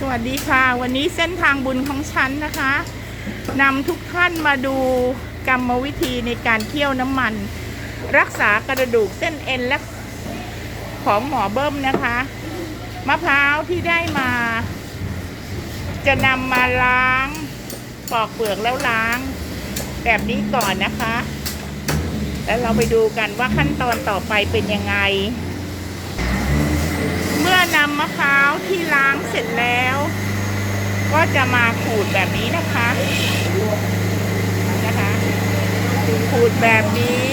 สวัสดีค่ะ วันนี้เส้นทางบุญของฉันนะคะนำทุกท่านมาดูกรรมวิธีในการเคี่ยวน้ำมัน รักษากระดูกเส้นเอ็นและของหมอเบิ้มนะคะมะพร้าวที่ได้มา จะนำมาล้างปอกเปลือกแล้วล้าง แบบนี้ก่อนนะคะ แล้วเราไปดูกันว่าขั้นตอนต่อไปเป็นยังไง นำมะพร้าวที่ล้างเสร็จแล้ว ก็จะมาขูดแบบนี้นะคะนะคะขูดแบบนี้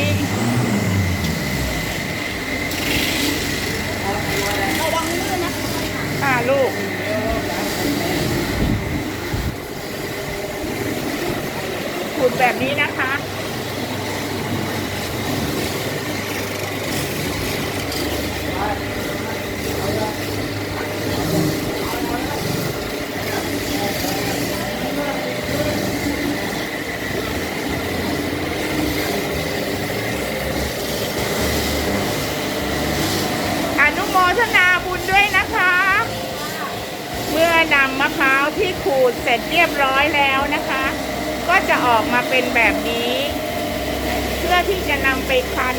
ค่ะลูกขูดแบบนี้นะคะ ทนาบุญด้วยนะคะ เมื่อนำมะพร้าวที่ขูดเสร็จเรียบร้อยแล้วนะคะ ก็จะออกมาเป็นแบบนี้ เพื่อที่จะนำไปคั้น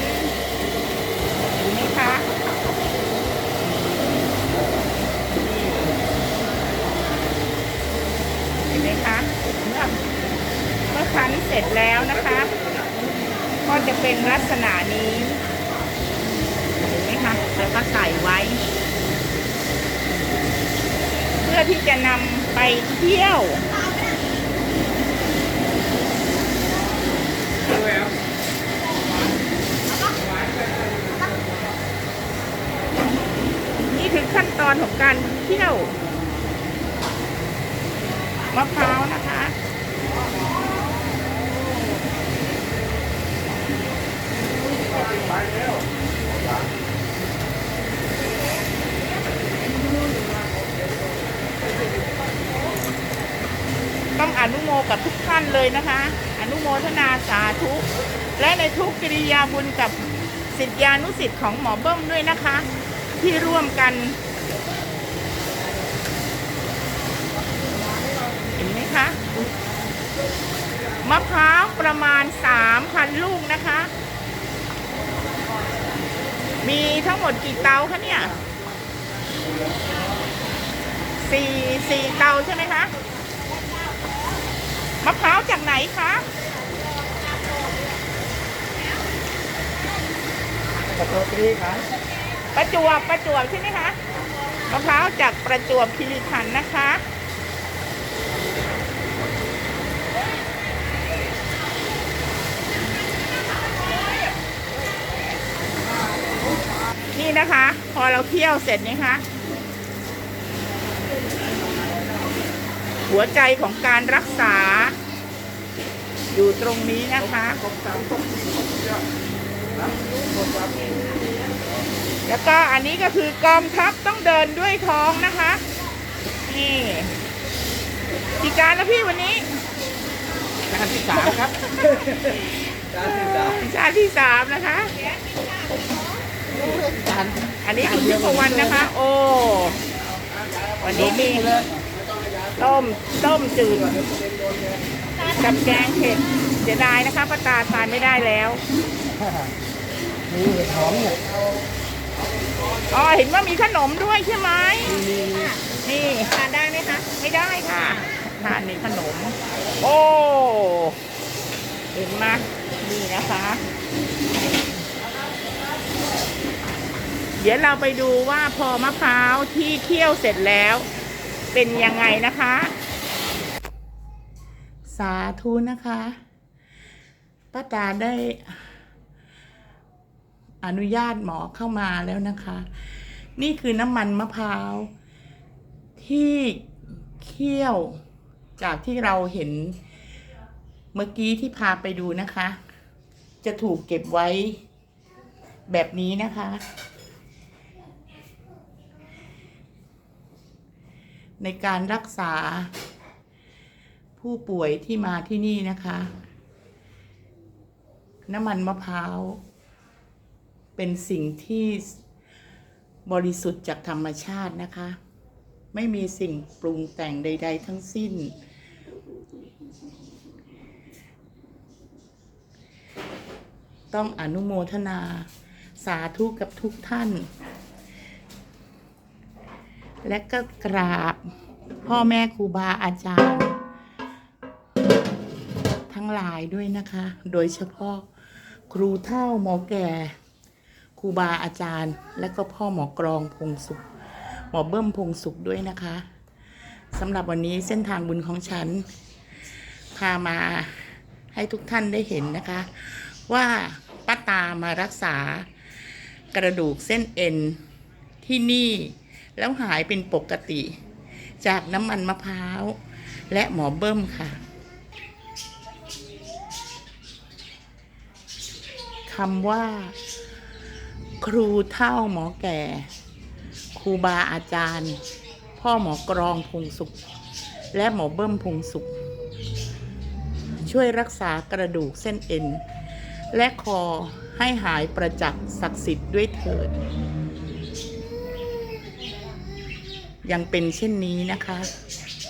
เห็นไหมคะเห็นไหมคะเมื่อเมื่อคั้นเสร็จแล้วนะคะ ก็จะเป็นลักษณะนี้ แล้วก็ใส่ไว้ เพื่อที่จะนำไปเที่ยวนี่คือขั้นตอนของการเที่ยวมะพร้าวนะคะต้องอนุโมกับทุกท่าน เลยนะคะ อนุโมทนาสาธุ และในทุกกิริยาบุญกับสิทธิานุสิทธิ์ของหมอเบิ้มด้วยนะคะ ที่ร่วมกัน เห็นไหมคะมะพร้าวประมาณ 3,000 ลูกนะคะ มีทั้งหมดกี่เตาคะเนี่ยสี่สี่เตาใช่ไหมคะ มะพร้าวจากไหนคะประตูตรีครับประจวบประจวบใช่ไหมคะมะพร้าวจากประจวบคีรีขันธ์นะคะนี่นะคะ พอเราเคี่ยวเสร็จนี่คะ หัวใจของการรักษา อยู่ตรงนี้นะคะแล้วก็อันนี้ก็คือกองทัพต้องเดินด้วยท้องนะคะ นี่กี่การแล้วพี่วันนี้การที่สามครับการที่สามชาติที่สามนะคะการอันนี้คุณพิพวันนะคะ โอ้วันนี้มี ต้มต้มจืดกับแกงเผ็ดเสียดายนะคะป้าตาทานไม่ได้แล้วมีเห็ดหอมเนี่ยอ๋อเห็นว่ามีขนมด้วยใช่ไหมมีนี่ทานได้ไหมคะ ไม่ได้ค่ะทานในขนม โอ้เห็นไหมนี่นะคะเดี๋ยวเราไปดูว่าพอมะพร้าวที่เคี่ยวเสร็จแล้ว เป็นยังไงนะคะ สาธุนะคะป้าตาได้ อนุญาตหมอเข้ามาแล้วนะคะ นี่คือน้ำมันมะพร้าว ที่เคี่ยวจากที่เราเห็นเมื่อกี้ที่พาไปดูนะคะ จะถูกเก็บไว้แบบนี้นะคะ ในการรักษา ผู้ป่วยที่มาที่นี่นะคะ น้ำมันมะพร้าว เป็นสิ่งที่บริสุทธิ์จากธรรมชาตินะคะ ไม่มีสิ่งปรุงแต่งใด ๆ ทั้งสิ้น ต้องอนุโมทนา สาธุกับทุกท่าน และก็กราบพ่อแม่ครูบาอาจารย์ ทั้งหลายด้วยนะคะ โดยเฉพาะครูเท่าหมอแก่ครูบาอาจารย์ และก็พ่อหมอกรองพงสุข หมอเบิ้มพงสุขด้วยนะคะสำหรับวันนี้เส้นทางบุญของฉัน พามาให้ทุกท่านได้เห็นนะคะ ว่าป้าตามารักษากระดูกเส้นเอ็นที่นี่ แล้วหายเป็นปกติ จากน้ำมันมะพร้าว และหมอเบิ้มค่ะคำว่า ครูเท่าหมอแก่ ครูบาอาจารย์ พ่อหมอกรองพงสุข และหมอเบิ้มพงสุข ช่วยรักษากระดูกเส้นเอ็น และคอให้หายประจักษ์ศักดิ์สิทธิ์ด้วยเถิด ยังเป็นเช่นนี้นะคะ